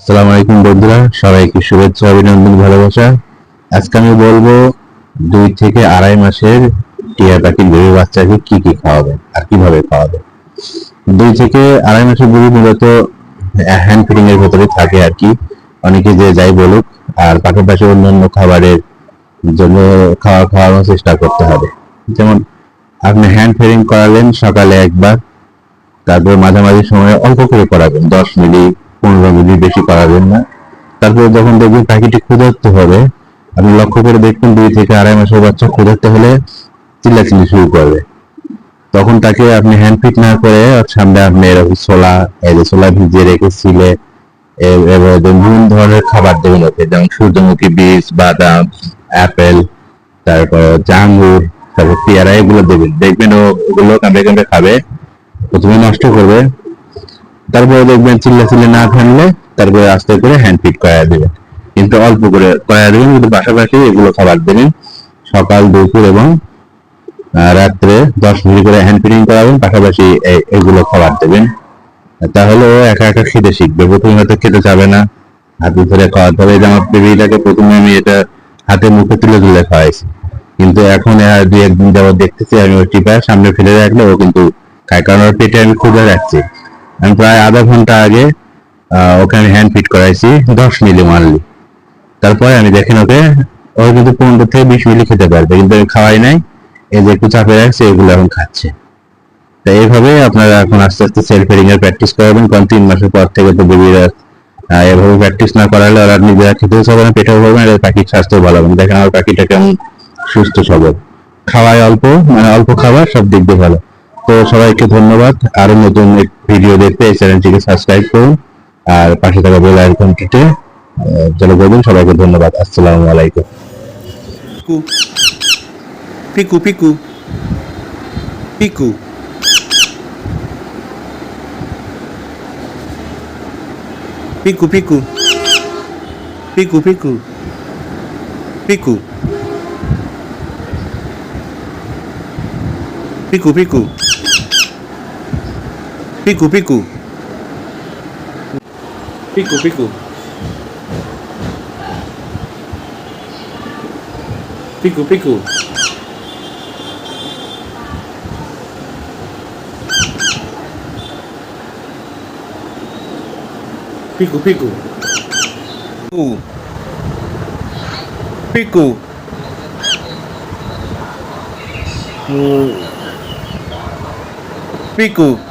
আসসালামু আলাইকুম বন্ধুরা, সবাইকে শুভেচ্ছা, অভিনন্দন, ভালোবাসা। আজকে আমি বলব দুই থেকে আড়াই মাসের টিয়া পাখির বেবি বাচ্চাকে কি কি খাওয়াবে আর কীভাবে খাওয়াবে। দুই থেকে আড়াই মাসের বেবি মূলত হ্যান্ড ফিডিং এর ভেতরে থাকে আর কি। অনেকে যে যাই বলুক, আর পাশাপাশি অন্যান্য খাবারের জন্য খাওয়া, খাওয়ানোর চেষ্টা করতে হবে। যেমন আপনি হ্যান্ড ফিডিং করালেন সকালে একবার, তারপর মাঝামাঝি সময়ে অল্প করে করাবেন, দশ মিলি পনেরো মিলি বেশি করাবেন না। তারপর যখন দেখবেন পাখিটি ক্ষুধার্ত হবে, আপনি লক্ষ্য করে দেখবেন দুই থেকে আড়াই মাসের বাচ্চা ক্ষুধার্ত হলে চিল্লাচিল্লি শুরু করবে। তখন তাকে আপনি হ্যান্ড ফিট না করে সামনে আপনি এরকম ছোলা, এই যে ছোলা ভিজিয়ে রেখে ছিলে এ- এবার বিভিন্ন ধরনের খাবার দেবেন ওকে, যেমন সূর্যমুখী বীজ, বাদাম, অ্যাপেল, তারপর জাঙ্গুর তারপর পেয়ারা, এগুলো দেবেন। দেখবেন ওগুলো কামড়ে কামড়ে খাবে, প্রথমে নষ্ট করবে তারপরে দেখবেন চিল্লা চিল্লা না থামলে তারপরে আস্তে করে হ্যান্ড ফিট করা দেবেন। কিন্তু অল্প করে করা দেবেন, কিন্তু পাশাপাশি এগুলো খাবার দেবেন। সকাল, দুপুর এবং রাত্রে দশ মিনিট করে হ্যান্ড ফিডিং করাবেন, পাশাপাশি এগুলো খাবার দেবেন। তাহলে ও একা একা খেতে শিখবে। প্রথমে হয়তো খেতে যাবে না হাতে ধরে খাওয়াতে হবে যে আমার বেবিটাকে প্রথমে আমি এটা হাতে মুখে তুলে তুলে খাওয়াইছি। কিন্তু এখন আর দুই একদিন যাবত দেখতেছি, আমি ওই টিপা সামনে ফেলে রাখলে ও কিন্তু খায়। কারণ ওর পেটে আমি খুঁজে রাখছি। আমি প্রায় আধা ঘণ্টা আগে আমি হ্যান্ড ফিট করাইছি, দশ মিলি মারলি তারপরে আমি দেখেন ওকে, ও কিন্তু পনেরো থেকে বিশ মিলি খেতে পারবে, কিন্তু আমি খাওয়াই নাই, এই যে একটু চাপে রাখছে, এগুলো এখন খাচ্ছে। তো এইভাবে আপনারা এখন আস্তে আস্তে সেলফ ফিডিং এর প্র্যাকটিস করাবেন, কারণ তিন মাসের পর থেকে তো বেবিরা এভাবে প্র্যাকটিস না করালে ওরা নিজেরা খেতেও পারবে না পেটেও পারবে এদের পাখির স্বাস্থ্য ভালো হবে। দেখেন আমার পাখিটা কেমন সুস্থ সবল। খাওয়ায় অল্প মানে অল্প খাবার, সব দিক দিয়ে ভালো। তো সবাইকে ধন্যবাদ। আরও নতুন ভিডিও দেখতে এই চ্যানেলটিকে সাবস্ক্রাইব করুন আর পাশে থাকা বেল আইকনটিতে চলে করবেন সবাইকে ধন্যবাদ আসসালামু আলাইকুম Piku. Piku, piku. Piku. Piku, piku. Piku, piku. Piku. Piku, piku. Piku, piku. Piku, piku. Piku, piku. Piku, piku. Piku. Piku. Piku.